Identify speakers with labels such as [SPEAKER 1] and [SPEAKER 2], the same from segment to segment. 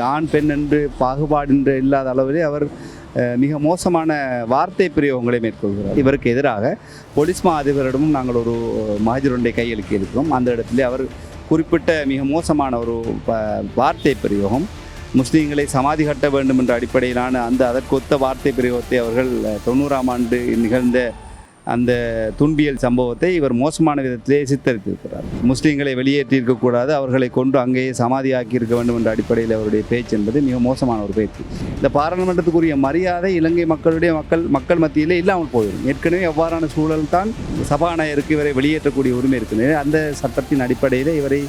[SPEAKER 1] ஆண் பெண் என்று பாகுபாடு என்று இல்லாத அளவிலே அவர் மிக மோசமான வார்த்தை பிரயோகங்களை மேற்கொள்கிறார். இவருக்கு எதிராக போலீஸ் மா அதிபரிடமும் நாங்கள் ஒரு மகஜருண்டை கையெழுக்கி கையளிக்க இருக்கிறோம். அந்த இடத்திலே அவர் குறிப்பிட்ட மிக மோசமான ஒரு வார்த்தை பிரயோகம். முஸ்லீம்களை சமாதி கட்ட வேண்டும் என்ற அடிப்படையிலான அந்த அதற்கொத்த வார்த்தை பிரயோகத்தை அவர்கள் தொண்ணூறாம் ஆண்டு நிகழ்ந்த அந்த துன்பியல் சம்பவத்தை இவர் மோசமான விதத்திலே சித்தரித்திருக்கிறார். முஸ்லீம்களை வெளியேற்றியிருக்கக்கூடாது அவர்களை கொண்டு அங்கேயே சமாதியாக்கி இருக்க வேண்டும் என்ற அடிப்படையில் அவருடைய பேச்சு என்பது மிக மோசமான ஒரு பேச்சு. இந்த பாராளுமன்றத்துக்குரிய மரியாதை இலங்கை மக்களுடைய மக்கள் மக்கள் மத்தியிலே இல்லாமல் போயிடும். ஏற்கனவே எவ்வாறான சூழல் தான் சபாநாயகருக்கு இவரை வெளியேற்றக்கூடிய உரிமை இருக்கிறது அந்த சட்டத்தின் அடிப்படையில் இவரை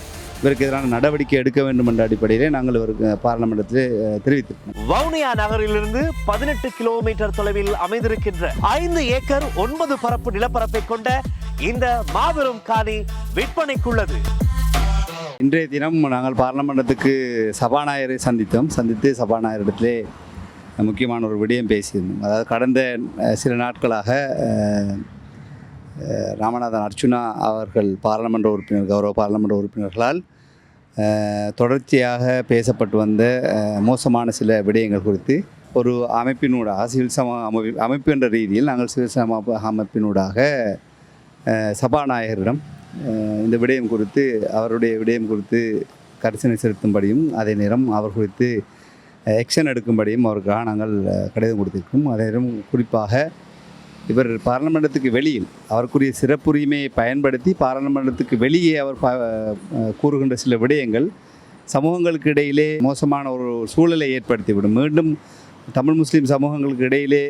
[SPEAKER 1] இவருக்கு எதிரான நடவடிக்கை எடுக்க வேண்டும் என்ற அடிப்படையிலே நாங்கள் இவருக்கு பாராளுமன்றத்தில் தெரிவித்திருக்கிறோம்.
[SPEAKER 2] வவுனியா நகரிலிருந்து பதினெட்டு கிலோமீட்டர் தொலைவில் அமைந்திருக்கின்ற ஐந்து ஏக்கர் ஒன்பது பரப்பு நிலப்பரப்பை கொண்ட இந்த மாபெரும் காணி விற்பனைக்குள்ளது.
[SPEAKER 1] இன்றைய தினம் நாங்கள் பாராளுமன்றத்துக்கு சபாநாயகரை சந்தித்தோம். சந்தித்து சபாநாயகரிடத்திலே முக்கியமான ஒரு விடயம் பேசியிருந்தோம். அதாவது கடந்த சில நாட்களாக ராமநாதன் அர்ச்சுனா அவர்கள் பாராளுமன்ற உறுப்பினர் கௌரவ பாராளுமன்ற உறுப்பினர்களால் தொடர்ச்சியாக பேசப்பட்டு வந்த மோசமான சில விடயங்கள் குறித்து ஒரு அமைப்பினூடாக சிவில் சம அமைப்பு அமைப்பு என்ற ரீதியில் நாங்கள் சிவில் சம அமைப்பினூடாக சபாநாயகரிடம் இந்த விடயம் குறித்து அவருடைய விடயம் குறித்து கரிசனை செலுத்தும்படியும் அதே நேரம் அவர் குறித்து எக்ஷன் எடுக்கும்படியும் அவருக்காக நாங்கள் கடிதம் கொடுத்திருக்கோம் அதே நேரம் குறிப்பாக இவர் பாராளுமன்றத்துக்கு வெளியில் அவருக்குரிய சிறப்புரிமையை பயன்படுத்தி பாராளுமன்றத்துக்கு வெளியே அவர் ப கூறுகின்ற சில விடயங்கள் சமூகங்களுக்கு இடையிலே மோசமான ஒரு சூழலை ஏற்படுத்திவிடும். மீண்டும் தமிழ் முஸ்லீம் சமூகங்களுக்கு இடையிலே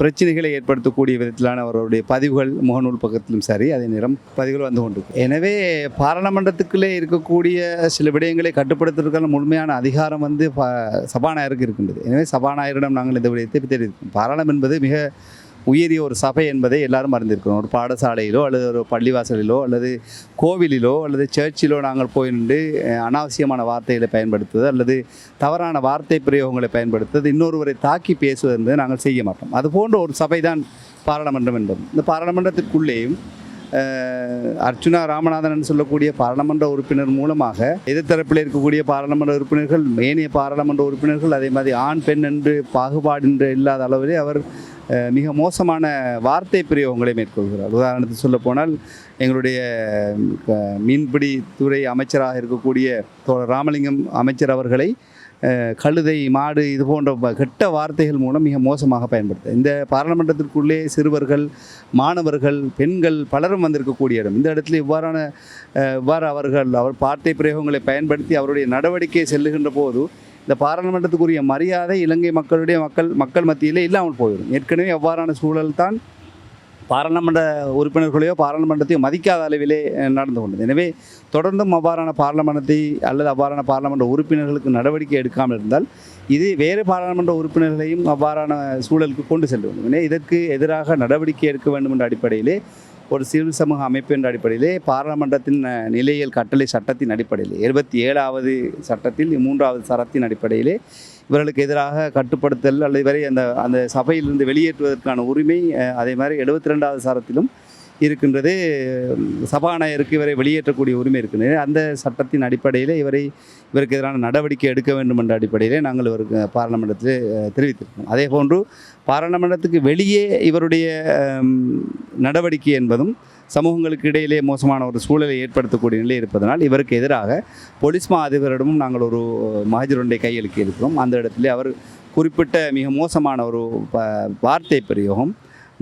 [SPEAKER 1] பிரச்சனைகளை ஏற்படுத்தக்கூடிய விதத்திலான அவருடைய பதிவுகள் முகநூல் பக்கத்திலும் சரி அதே நேரம் பதிவுகள் வந்து கொண்டு எனவே பாராளுமன்றத்துக்குள்ளே இருக்கக்கூடிய சில விடயங்களை கட்டுப்படுத்துவதற்கான முழுமையான அதிகாரம் வந்து ப சபாநாயகருக்கு இருக்கின்றது. எனவே சபாநாயகரிடம் நாங்கள் இந்த விடயத்தை தெரிவித்தோம் பாராளம் என்பது மிக உயரிய ஒரு சபை என்பதை எல்லாரும் அறிந்திருக்கிறோம். ஒரு பாடசாலையிலோ அல்லது ஒரு பள்ளிவாசலிலோ அல்லது கோவிலிலோ அல்லது சர்ச்சிலோ நாங்கள் போய் நின்று அனாவசியமான வார்த்தைகளை பயன்படுத்துவது அல்லது தவறான வார்த்தை பிரயோகங்களை பயன்படுத்துவது இன்னொருவரை தாக்கி பேசுவது என்பதை நாங்கள் செய்ய மாட்டோம். அது போன்ற ஒரு சபை தான் பாராளுமன்றம் என்பது. இந்த பாராளுமன்றத்திற்குள்ளேயும் அர்ச்சுனா ராமநாதன் என்று சொல்லக்கூடிய பாராளுமன்ற உறுப்பினர் மூலமாக எதிர்த்தரப்பில் இருக்கக்கூடிய பாராளுமன்ற உறுப்பினர்கள் மேனிய பாராளுமன்ற உறுப்பினர்கள் அதே மாதிரி ஆண் பெண் என்று பாகுபாடு என்று இல்லாத அளவிலே அவர் மிக மோசமான வார்த்தை பிரயோகங்களை மேற்கொள்கிறார். உதாரணத்துக்கு சொல்ல போனால் எங்களுடைய மீன்பிடி துறை அமைச்சராக இருக்கக்கூடிய தோழர் ராமலிங்கம் அமைச்சர் அவர்களை கழுதை மாடு இது போன்ற கெட்ட வார்த்தைகள் மூலம் மிக மோசமாக பயன்படுத்த இந்த பாராளுமன்றத்திற்குள்ளே சிறுவர்கள் மாணவர்கள் பெண்கள் பலரும் வந்திருக்கக்கூடிய இடம். இந்த இடத்துல இவ்வாறான இவ்வாறு அவர்கள் அவர் வார்த்தை பிரயோகங்களை பயன்படுத்தி அவருடைய நடவடிக்கை செல்லுகின்ற போது இந்த பாராளுமன்றத்துக்குரிய மரியாதை இலங்கை மக்களுடைய மக்கள் மக்கள் மத்தியிலே இல்லாமல் போயிடும் ஏற்கனவே அவ்வாறான சூழல் தான் பாராளுமன்ற உறுப்பினர்களையோ பாராளுமன்றத்தையோ மதிக்காத அளவிலே நடந்து கொண்டது. எனவே தொடர்ந்தும் அவ்வாறான பாராளுமன்றத்தை அல்லது அவ்வாறான பாராளுமன்ற உறுப்பினர்களுக்கு நடவடிக்கை எடுக்காமல் இருந்தால் இது வேறு பாராளுமன்ற உறுப்பினர்களையும் அவ்வாறான சூழலுக்கு கொண்டு செல்ல வேண்டும். எனவே இதற்கு எதிராக நடவடிக்கை எடுக்க வேண்டும் என்ற அடிப்படையிலே ஒரு சிவில் சமூக அமைப்பு என்ற அடிப்படையிலே பாராளுமன்றத்தின் நிலையியல் கட்டளை சட்டத்தின் அடிப்படையிலே இருபத்தி ஏழாவது சட்டத்தில் மூன்றாவது சரத்தின் அடிப்படையிலே இவர்களுக்கு எதிராக கட்டுப்படுத்தல் அல்லது வரை அந்த அந்த சபையிலிருந்து வெளியேற்றுவதற்கான உரிமை அதே மாதிரி எழுபத்தி ரெண்டாவது சரத்திலும் இருக்கின்றது சபாநாயகருக்கு இவரை வெளியேற்றக்கூடிய உரிமை இருக்கின்றது. அந்த சட்டத்தின் அடிப்படையில் இவரை இவருக்கு எதிரான நடவடிக்கை எடுக்க வேண்டும் என்ற அடிப்படையிலே நாங்கள் இவருக்கு பாராளுமன்றத்தில் தெரிவித்திருக்கோம் அதே போன்று பாராளுமன்றத்துக்கு வெளியே இவருடைய நடவடிக்கை என்பதும் சமூகங்களுக்கு இடையிலே மோசமான ஒரு சூழலை ஏற்படுத்தக்கூடிய நிலை இருப்பதனால் இவருக்கு எதிராக போலீஸ் மா அதிபரிடமும் நாங்கள் ஒரு மகஜர் ஒன்றை கையளிக்க இருக்கிறோம் அந்த இடத்திலே அவர் குறிப்பிட்ட மிக மோசமான ஒரு ப- வார்த்தை பிரயோகம்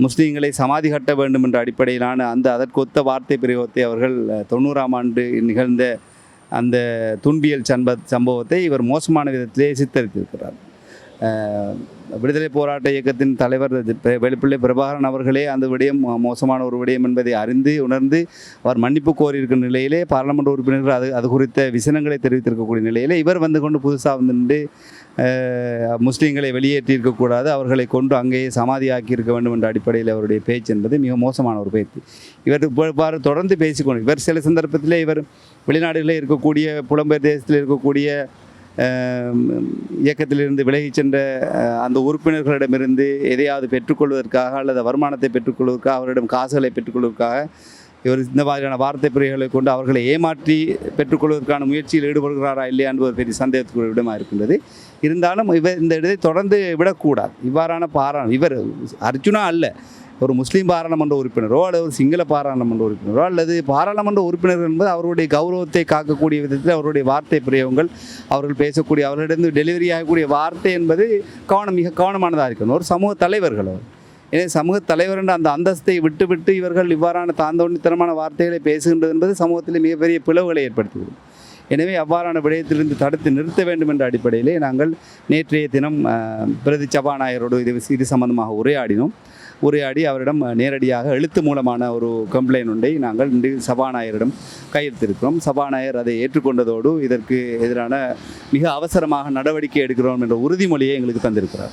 [SPEAKER 1] முஸ்லீம்களை சமாதி கட்ட வேண்டும் என்ற அடிப்படையிலான அந்த அதற்கொத்த வார்த்தை பிரயோகத்தை அவர்கள் தொண்ணூறாம் ஆண்டு நிகழ்ந்த அந்த துன்பியல் சம்ப சம்பவத்தை இவர் மோசமான விதத்திலே சித்தரித்திருக்கிறார். விடுதலை போராட்ட இயக்கத்தின் தலைவர் வெளிப்பிள்ளை பிரபாகரன் அவர்களே அந்த விடயம் மோசமான ஒரு விடயம் என்பதை அறிந்து உணர்ந்து அவர் மன்னிப்பு கோரியிருக்கிற நிலையிலே பாராளுமன்ற உறுப்பினர்கள் அது அது குறித்த விசனங்களை தெரிவித்திருக்கக்கூடிய நிலையிலே இவர் வந்து கொண்டு புதுசாக வந்து நின்று முஸ்லீம்களை வெளியேற்றி இருக்கக்கூடாது அவர்களை கொண்டு அங்கேயே சமாதியாக்கி இருக்க வேண்டும் என்ற அடிப்படையில் அவருடைய பேச்சு என்பது மிக மோசமான ஒரு பேச்சு. இவர் இவ்வாறு தொடர்ந்து பேசிக்கொண்டு இவர் சில சந்தர்ப்பத்திலே இவர் வெளிநாடுகளில் இருக்கக்கூடிய புலம்பெயர் தேசத்தில் இருக்கக்கூடிய இயக்கத்திலிருந்து விலகிச் சென்ற அந்த உறுப்பினர்களிடமிருந்து எதையாவது பெற்றுக்கொள்வதற்காக அல்லது வருமானத்தை பெற்றுக்கொள்வதற்காக அவரிடம் காசுகளை பெற்றுக்கொள்வதற்காக இவர் இந்த மாதிரியான வார்த்தை பிரிவுகளை கொண்டு அவர்களை ஏமாற்றி பெற்றுக்கொள்வதற்கான முயற்சியில் ஈடுபடுகிறாரா இல்லையா என்பது பெரிய சந்தேகத்துக்குரிய விடமாக இருக்கின்றது. இருந்தாலும் இவர் இந்த இடத்தை தொடர்ந்து விடக்கூடாது. இவ்வாறான பாராணம் இவர் அர்ஜுனா அல்ல. ஒரு முஸ்லீம் பாராளுமன்ற உறுப்பினரோ அல்லது ஒரு சிங்கள பாராளுமன்ற உறுப்பினரோ அல்லது பாராளுமன்ற உறுப்பினர் என்பது அவருடைய கௌரவத்தை காக்கக்கூடிய விதத்தில் அவருடைய வார்த்தை பிரயோகங்கள் அவர்கள் பேசக்கூடிய அவர்களிடம் டெலிவரி ஆகக்கூடிய வார்த்தை என்பது கவனம் மிக கவனமானதாக இருக்கணும். ஒரு சமூக தலைவர்கள் அவர் எனவே சமூக தலைவர் என்ற அந்த அந்தஸ்தை விட்டுவிட்டு இவர்கள் இவ்வாறான தாந்தோண்டித்தனமான வார்த்தைகளை பேசுகின்றது என்பது சமூகத்தில் மிகப்பெரிய பிளவுகளை ஏற்படுத்துகிறது. எனவே அவ்வாறான விடயத்திலிருந்து தடுத்து நிறுத்த வேண்டும் என்ற அடிப்படையிலே நாங்கள் நேற்றைய தினம் பிரதி சபாநாயகரோடு இது இது சம்பந்தமாக உரையாடினோம். உரையாடி அவரிடம் நேரடியாக எழுத்து மூலமான ஒரு கம்ப்ளைண்ட் ஒன்றை நாங்கள் இன்று சபாநாயகரிடம் கையெழுத்திருக்கிறோம். சபாநாயகர் அதை ஏற்றுக்கொண்டதோடு இதற்கு எதிரான மிக அவசரமாக நடவடிக்கை எடுக்கிறோம் என்ற உறுதிமொழியை எங்களுக்கு தந்திருக்கிறார்.